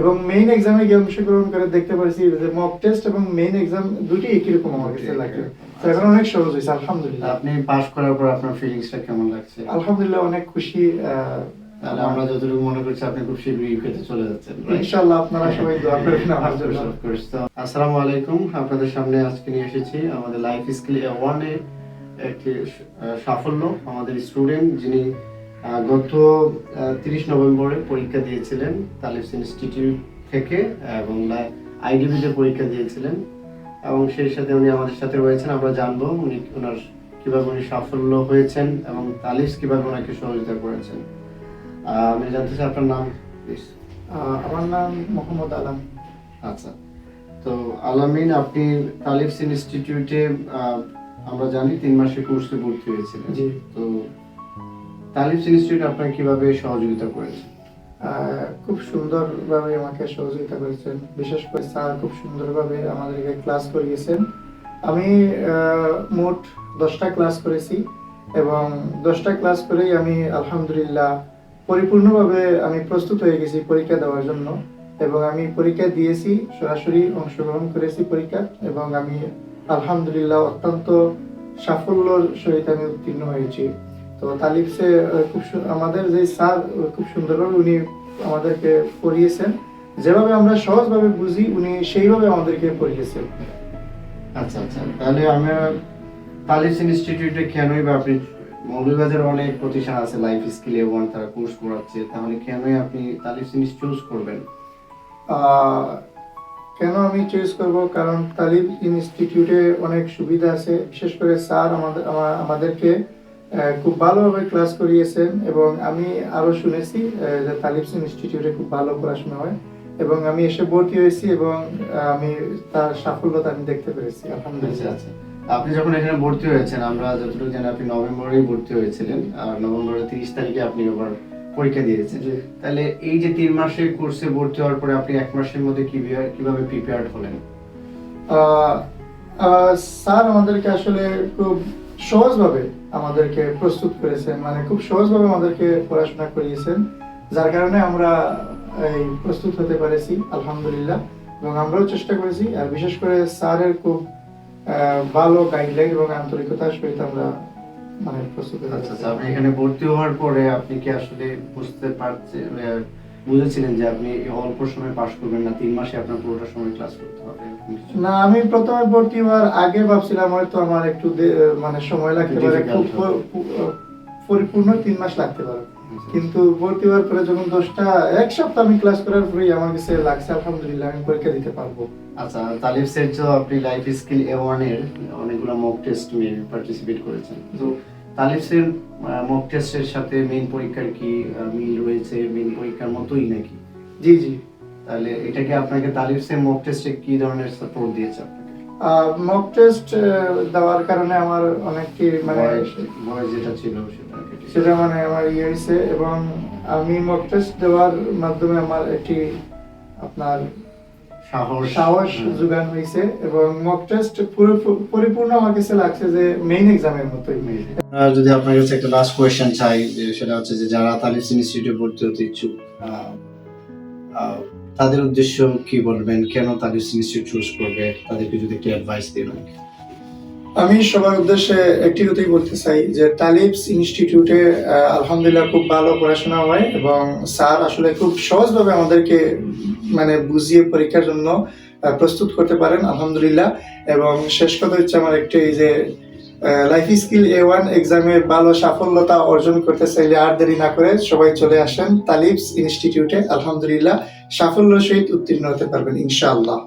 এবং মেইন এক্সামে গিয়ে অংশগ্রহণ করে দেখতে পারছি যে মক টেস্ট এবং মেইন এক্সাম দুটি একই রকম আমার কাছে লাগে। এখন অনেক সহজ হয়েছে আলহামদুলিল্লাহ। আপনি পাশ করার পর আপনার ফিলিংসটা কেমন লাগছে? আলহামদুলিল্লাহ অনেক খুশি তাহলে আমরা যতটুকু মনে করছি আপনি খুব শীঘ্রই ইউকেতে চলে যাচ্ছেন ইনশাআল্লাহ আপনারা সবাই দোয়া করবেন আমার জন্য। আসসালামু আলাইকুম আপনাদের সামনে আজকে নিয়ে এসেছি আমাদের লাইফ স্কিল ওয়ানে একটি সাফল্য। আমাদের স্টুডেন্ট যিনি গত তিরিশ নভেম্বরে পরীক্ষা দিয়েছিলেন তালিফস ইনস্টিটিউট থেকে এবং আইডিবিতে পরীক্ষা দিয়েছিলেন। এবং সেই সাথে উনি আমাদের সাথে রয়েছেন। আমরা জানব উনি ওনার কীভাবে উনি সাফল্য হয়েছেন এবং তালিফস কীভাবে ওনাকে সহযোগিতা করেছেন। আমি জানতে চাই আপনার নাম প্লিজ। আমার নাম মোহাম্মদ আলম। আচ্ছা। তো আলামিন আপনি তালিফস ইনস্টিটিউটে আমরা জানি তিন মাসের কোর্সে ভর্তি হয়েছিলেন। তো তালিফস ইনস্টিটিউট আপনাকে কীভাবে সহযোগিতা করেছে? খুব সুন্দরভাবে আমাকে সহযোগিতা করেছেন। বিশেষ করে স্যার খুব সুন্দরভাবে আমাদেরকে ক্লাস করিয়েছেন। আমি মোট দশটা ক্লাস করেছি এবং দশটা ক্লাস করেই আমি আলহামদুলিল্লাহ পরিপূর্ণভাবে আমি প্রস্তুত হয়ে গেছি পরীক্ষা দেওয়ার জন্য এবং আমি পরীক্ষা দিয়েছি, সরাসরি অংশগ্রহণ করেছি পরীক্ষা এবং আমি আলহামদুলিল্লাহ অত্যন্ত সাফল্যর সহিত আমি উত্তীর্ণ হয়েছি। তো তালিফসে আহ, খুব আমাদের যে স্যার খুব সুন্দরভাবে উনি আমাদেরকে পড়িয়েছেন। যেভাবে আমরা সহজভাবে বুঝি উনি সেইভাবে আমাদেরকে পড়িয়েছেন। আচ্ছা আচ্ছা। তাহলে আমরা তালিফস ইনস্টিটিউটে কেনই বা আপনি মৌলভীবাজার অনেক প্রতিষ্ঠান আছে লাইফ স্কিল এ ওয়ান তারা কোর্স করাচ্ছে তাহলে কেনই আপনি তালিফস ইনস্টিটিউট চুজ করবেন? কেন আমি চুজ করব? কারণ তালিব ইনস্টিটিউটে অনেক সুবিধা আছে। বিশেষ করে স্যার আমাদের আমাদেরকে খুব ভালোভাবে ক্লাস করিয়েছেন এবং আমি আরও শুনেছি যে তালিমস ইনস্টিটিউটে খুব ভালো পড়াশোনা হয়। এবং আমি এসে ভর্তি হয়েছি এবং আমি তার সাফল্যতা আমি দেখতে পেরেছি আচ্ছা আলহামদুলিল্লাহ। আচ্ছা আপনি যখন এখানে ভর্তি হয়েছেন আমরা যতটুকু জানি আপনি নভেম্বরেই ভর্তি হয়েছিলেন আর নভেম্বরের তিরিশ তারিখে আপনি আবার পরীক্ষা দিয়েছেন। তাহলে এই যে তিন মাসের কোর্সে ভর্তি হওয়ার পরে আপনি এক মাসের মধ্যে কীভাবে কীভাবে প্রিপেয়ার্ড হলেন? স্যার আমাদেরকে আসলে খুব সহজভাবে আমাদেরকে প্রস্তুত করেছেন মানে খুব সহজভাবে আমাদেরকে পড়াশোনা করিয়েছেন যার কারণে আমরা এই প্রস্তুত হতে পেরেছি আলহামদুলিল্লাহ। এবং আমরাও চেষ্টা করেছি আর বিশেষ করে স্যারের খুব ভালো গাইডলাইন এবং আন্তরিকতার সহিত আমরা মানে প্রস্তুত আচ্ছা আপনি এখানে ভর্তি হওয়ার পরে আপনি কি আসলে বুঝতে পারছেন বুঝেছিলেন যে আপনি অল্প সময় পাশ করবেন না তিন মাসে আপনার পুরোটা সময় ক্লাস করতে হবে না আমি প্রথমে ভর্তি হওয়ার আগে ভাবছিলাম হয়তো আমার একটু মানে সময় লাগতে পারে খুব পরিপূর্ণ তিন মাস লাগতে পারে। আচ্ছা, কিন্তু ভর্তি হওয়ার পরে যখন দশটা এক সপ্তাহ আমি ক্লাস করার পরেই আমার কাছে লাগছে আলহামদুলিল্লাহ আমি পরীক্ষা দিতে পারব। আচ্ছা তালিফ সেট তো আপনি লাইফ স্কিল এ ওয়ানের অনেকগুলো মক টেস্ট নিয়ে পার্টিসিপেট করেছেন। তো তালিফ সেট মক টেস্টের সাথে মেইন পরীক্ষার কি মিল রয়েছে? মেইন পরীক্ষার মতোই নাকি? জি জি। তাহলে এটা কি আপনাকে তালিফ মক টেস্টে কি ধরনের সাপোর্ট দিয়েছে আপনাকে? মক টেস্ট দেওয়ার কারণে আমার অনেকটি মানে বয়স যেটা ছিল সেটা সেটা মানে আমার ইয়ে হয়েছে এবং আমি মক টেস্ট দেওয়ার মাধ্যমে আমার একটি আপনার সাহস। যোগান হয়েছে এবং মক টেস্ট পরিপূর্ণ আমার কাছে লাগছে যে মেইন এক্সামের মতোই। যদি আপনার কাছে একটা লাস্ট কোয়েশ্চেন চাই যে সেটা হচ্ছে যে যারা তালিফ ইনস্টিটিউটে ভর্তি হতে ইচ্ছুক তাদের উদ্দেশ্য কি বলবেন? কেন তালিফ ইনস্টিটিউট চুজ করবে? তাদেরকে যদি একটি অ্যাডভাইস দিবেন আমি সবার উদ্দেশ্যে একটি কথাই বলতে চাই যে তালিবস ইনস্টিটিউটে আহ, আলহামদুলিল্লাহ খুব ভালো পড়াশোনা হয় এবং স্যার আসলে খুব সহজভাবে আমাদেরকে মানে বুঝিয়ে পরীক্ষার জন্য প্রস্তুত করতে পারেন, আলহামদুলিল্লাহ। এবং শেষ কথা হচ্ছে আমার একটি এই যে লাইফ স্কিল এ ওয়ান এক্সামে ভালো সাফল্যতা অর্জন করতে চাইলে আর দেরি না করে সবাই চলে আসেন তালিবস ইনস্টিটিউটে। আলহামদুলিল্লাহ, সাফল্য সহিত উত্তীর্ণ হতে পারবেন, ইনশাআল্লাহ।